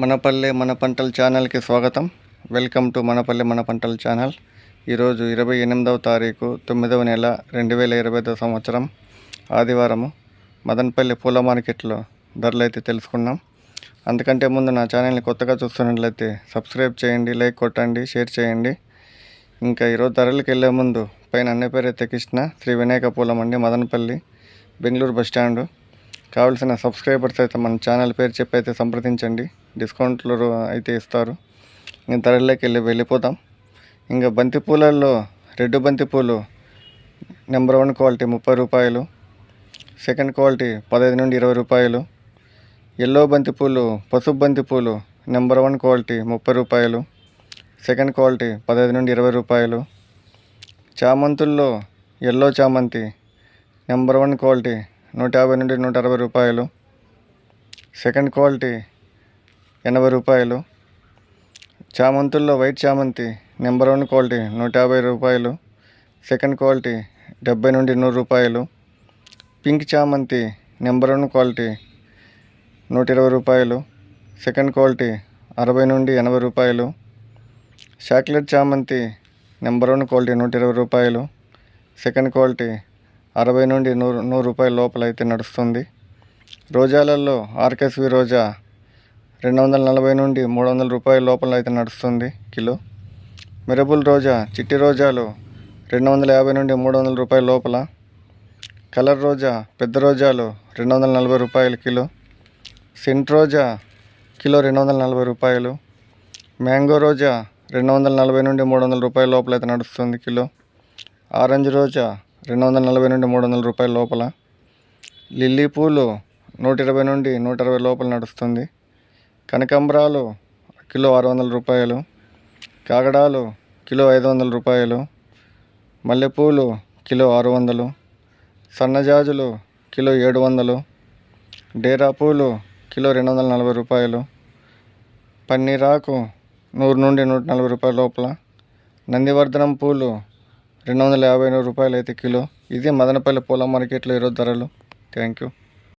మనపల్లె మన పంటల ఛానల్కి స్వాగతం. వెల్కమ్ టు మనపల్లె మన పంటల ఛానల్. ఈరోజు ఇరవై ఎనిమిదవ తారీఖు తొమ్మిదవ నెల రెండు వేల ఇరవై ఐదవ సంవత్సరం ఆదివారము. మదనపల్లి పూల మార్కెట్లో ధరలు అయితే తెలుసుకున్నాం. అందుకంటే ముందు నా ఛానల్ని కొత్తగా చూస్తున్నట్లయితే సబ్స్క్రైబ్ చేయండి లైక్ కొట్టండి షేర్ చేయండి. ఇంకా ఈరోజు ధరలకు వెళ్ళే ముందు పైన అన్న పేరు అయితే కృష్ణ శ్రీ వినాయక పూలం అండి మదనపల్లి బెంగళూరు బస్ కావాల్సిన సబ్స్క్రైబర్స్ అయితే మన ఛానల్ పేరు చెప్పి అయితే సంప్రదించండి. డిస్కౌంట్లు అయితే ఇస్తారు. ఇంకా ధరలోకి వెళ్ళి వెళ్ళిపోతాం. ఇంకా బంతిపూలల్లో రెడ్ బంతిపూలు నెంబర్ వన్ క్వాలిటీ ముప్పై రూపాయలు. సెకండ్ క్వాలిటీ పదహైదు నుండి ఇరవై రూపాయలు. ఎల్లో బంతిపూలు పసుపు బంతిపూలు నెంబర్ వన్ క్వాలిటీ ముప్పై రూపాయలు. సెకండ్ క్వాలిటీ పదహైదు నుండి ఇరవై రూపాయలు. చామంతుల్లో ఎల్లో చామంతి నెంబర్ వన్ క్వాలిటీ నూట యాభై నుండి నూట అరవై రూపాయలు. సెకండ్ క్వాలిటీ ఎనభై రూపాయలు. చామంతుల్లో వైట్ చామంతి నెంబర్ వన్ క్వాలిటీ నూట యాభై రూపాయలు. సెకండ్ క్వాలిటీ డెబ్బై నుండి నూరు రూపాయలు. పింక్ చామంతి నెంబర్ వన్ క్వాలిటీ నూట ఇరవై రూపాయలు. సెకండ్ క్వాలిటీ అరవై నుండి ఎనభై రూపాయలు. చాక్లెట్ చామంతి నెంబర్ వన్ క్వాలిటీ నూట ఇరవై రూపాయలు. సెకండ్ క్వాలిటీ అరవై నుండి నూరు నూరు రూపాయల లోపల అయితే నడుస్తుంది. రోజాలలో ఆర్కెస్వి రోజా రెండు వందల నలభై నుండి మూడు వందల రూపాయల లోపల అయితే నడుస్తుంది కిలో. మిరబుల్ రోజా చిట్టి రోజాలు రెండు వందల యాభై నుండి మూడు వందల రూపాయల లోపల. కలర్ రోజా పెద్ద రోజాలు రెండు వందల నలభై రూపాయలు కిలో. సెంట్ రోజా కిలో రెండు వందల నలభై రూపాయలు. మ్యాంగో రోజా రెండు వందల నలభై నుండి మూడు వందల రూపాయల లోపల అయితే నడుస్తుంది కిలో. ఆరెంజ్ రోజా రెండు వందల నలభై నుండి మూడు వందల రూపాయల లోపల లిల్లీ పూలు నూట ఇరవై నుండి నూట అరవై లోపల నడుస్తుంది. కనకాంబరాలు కిలో ఆరు వందల రూపాయలు. కాగడాలు కిలో ఐదు వందల రూపాయలు. మల్లెపూలు కిలో ఆరు వందలు సన్నజాజులు కిలో ఏడు వందలు డేరా పూలు కిలో రెండు వందల నలభై రూపాయలు. పన్నీరాకు నూరు నుండి నూట నలభై రూపాయల లోపల. నందివర్ధనం పూలు రెండు వందల యాభై రూపాయలు అయితే కిలో. ఇది మదనపల్లి పూల మార్కెట్లో ఈరోజు ధరలు. Thank you.